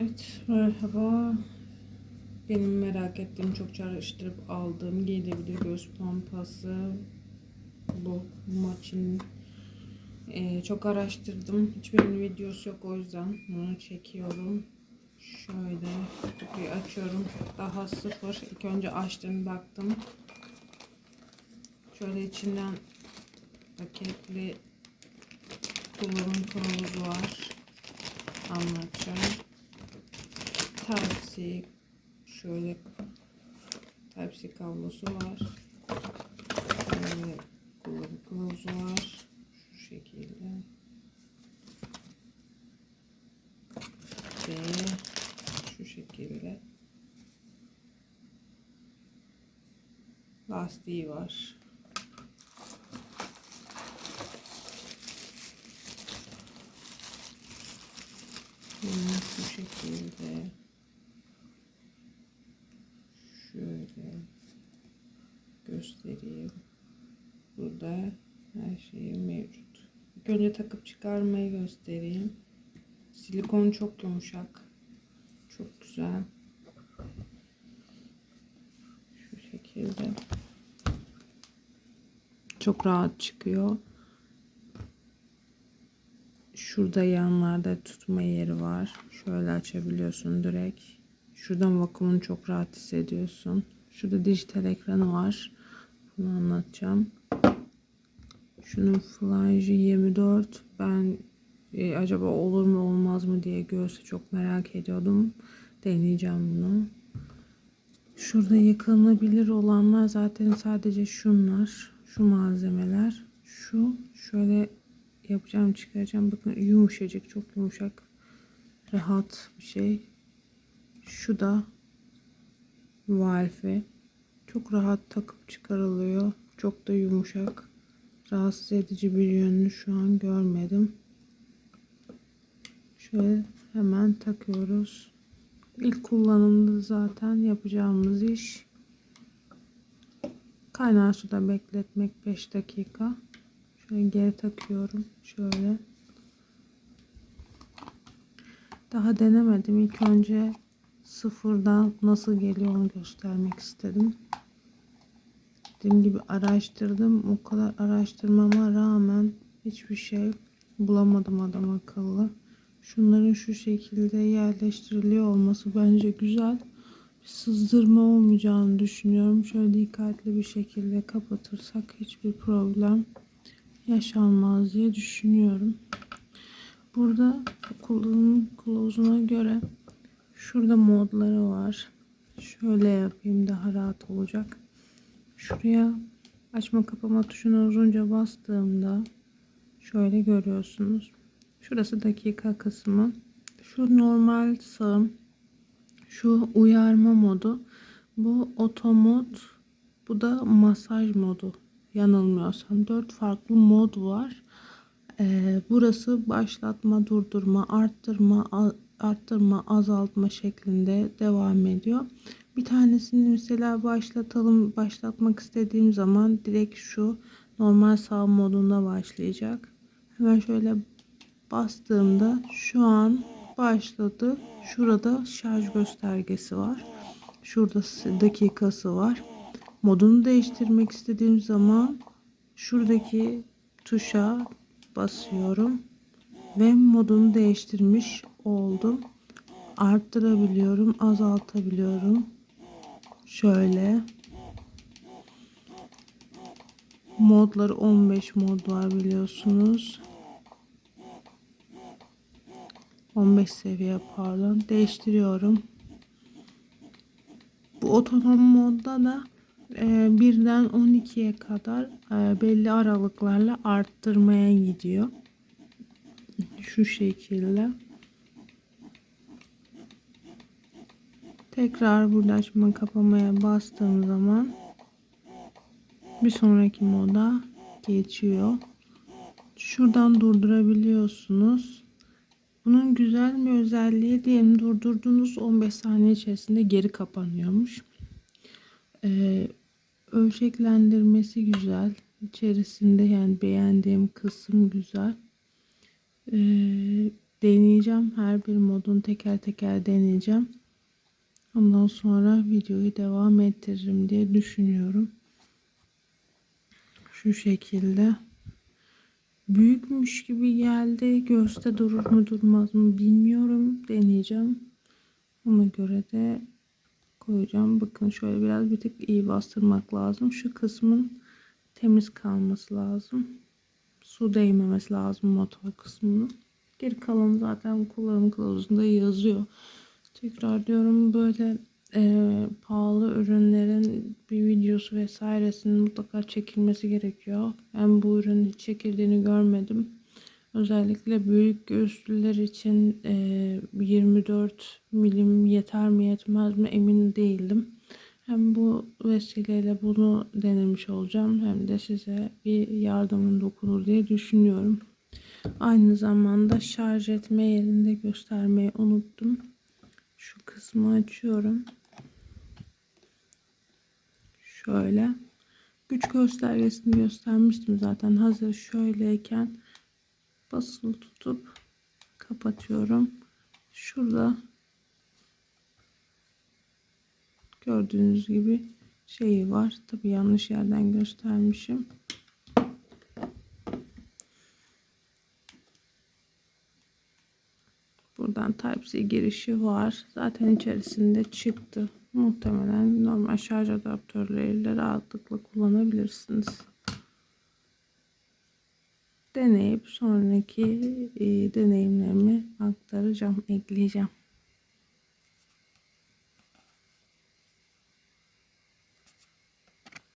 Evet, merhaba. Benim merak ettiğim, çok çalıştırıp aldığım giyilebilir göz pompası. Bu maçın Ee, çok araştırdım. Hiçbirinin videosu yok o yüzden bunu çekiyorum. Şöyle kutuyu açıyorum. Daha sıfır. İlk önce açtım baktım. Şöyle içinden paketli kullanım kılavuzu var. Anlatacağım. Type-C şöyle Type-C kablosu var. Şöyle kullanım kılavuzu var. Şu şekilde. Ve şu şekilde. Lastiği var. Yine şu şekilde. Şöyle göstereyim. Burada her şey mevcut. İlk önce takıp çıkarmayı göstereyim. Silikon çok yumuşak. Çok güzel. Şu şekilde. Çok rahat çıkıyor. Şurada yanlarda tutma yeri var. Şöyle açabiliyorsun direkt. Şuradan vakumunu çok rahat hissediyorsun. Şurada dijital ekranı var. Bunu anlatacağım. Şunun flanjı 24. Ben e, acaba olur mu olmaz mı diye göğsü çok merak ediyordum. Deneyeceğim bunu. Şurada yıkanabilir olanlar zaten sadece şunlar. Şu malzemeler. Şu şöyle yapacağım çıkaracağım. Bakın yumuşacık çok yumuşak. Rahat bir şey. Şu da valfi. Çok rahat takıp çıkarılıyor. Çok da yumuşak. Rahatsız edici bir yönünü şu an görmedim. Şöyle hemen takıyoruz. İlk kullanımda zaten yapacağımız iş kaynar suda bekletmek 5 dakika. Şöyle geri takıyorum. Şöyle. Daha denemedim. İlk önce sıfırdan nasıl geliyor onu göstermek istedim. Dediğim gibi araştırdım. O kadar araştırmama rağmen hiçbir şey bulamadım adam akıllı. Şunların şu şekilde yerleştiriliyor olması bence güzel. Bir sızdırma olmayacağını düşünüyorum. Şöyle dikkatli bir şekilde kapatırsak hiçbir problem yaşanmaz diye düşünüyorum. Burada kullanım kılavuzuna göre şurada modları var. Şöyle yapayım daha rahat olacak. Şuraya açma kapama tuşuna uzunca bastığımda şöyle görüyorsunuz. Şurası dakika kısmı. Şu normal sağım. Şu uyarma modu. Bu oto mod. Bu da masaj modu. Yanılmıyorsam. Dört farklı mod var. Ee, burası başlatma, durdurma, arttırma, arttırma, azaltma şeklinde devam ediyor. Bir tanesini mesela başlatalım, başlatmak istediğim zaman direkt şu normal sağ modunda başlayacak. Hemen şöyle bastığımda şu an başladı. Şurada şarj göstergesi var. Şurada dakikası var. Modunu değiştirmek istediğim zaman şuradaki tuşa basıyorum ve modunu değiştirmiş oldum. Arttırabiliyorum, azaltabiliyorum. Şöyle modları 15 mod var biliyorsunuz. 15 seviye pardon değiştiriyorum. Bu otonom modda da e, birden 12'ye kadar e, belli aralıklarla arttırmaya gidiyor. Şu şekilde. Tekrar burada açma kapamaya bastığım zaman bir sonraki moda geçiyor. Şuradan durdurabiliyorsunuz. Bunun güzel bir özelliği diyelim durdurduğunuz 15 saniye içerisinde geri kapanıyormuş. Ee, ölçeklendirmesi güzel. İçerisinde yani beğendiğim kısım güzel. Ee, deneyeceğim. Her bir modun teker teker deneyeceğim. Ondan sonra videoyu devam ettiririm diye düşünüyorum. Şu şekilde. Büyükmüş gibi geldi. Göğüste durur mu durmaz mı bilmiyorum. Deneyeceğim. Ona göre de koyacağım. Bakın şöyle biraz bir tık iyi bastırmak lazım. Şu kısmın temiz kalması lazım. Su değmemesi lazım motor kısmının. Geri kalanı zaten kullanım kılavuzunda yazıyor. Tekrar diyorum böyle e, pahalı ürünlerin bir videosu vesairesinin mutlaka çekilmesi gerekiyor. Ben bu ürünün hiç çekildiğini görmedim. Özellikle büyük göğüslüler için e, 24 milim yeter mi yetmez mi emin değildim. Hem bu vesileyle bunu denemiş olacağım hem de size bir yardımın dokunur diye düşünüyorum. Aynı zamanda şarj etme yerinde göstermeyi unuttum. Şu kısmı açıyorum. Şöyle. Güç göstergesini göstermiştim zaten. Hazır şöyleyken basılı tutup kapatıyorum. Şurada gördüğünüz gibi şeyi var. Tabi yanlış yerden göstermişim. Buradan Type-C girişi var. Zaten içerisinde çıktı. Muhtemelen normal şarj adaptörleriyle rahatlıkla kullanabilirsiniz. Deneyip sonraki e, deneyimlerimi aktaracağım, ekleyeceğim.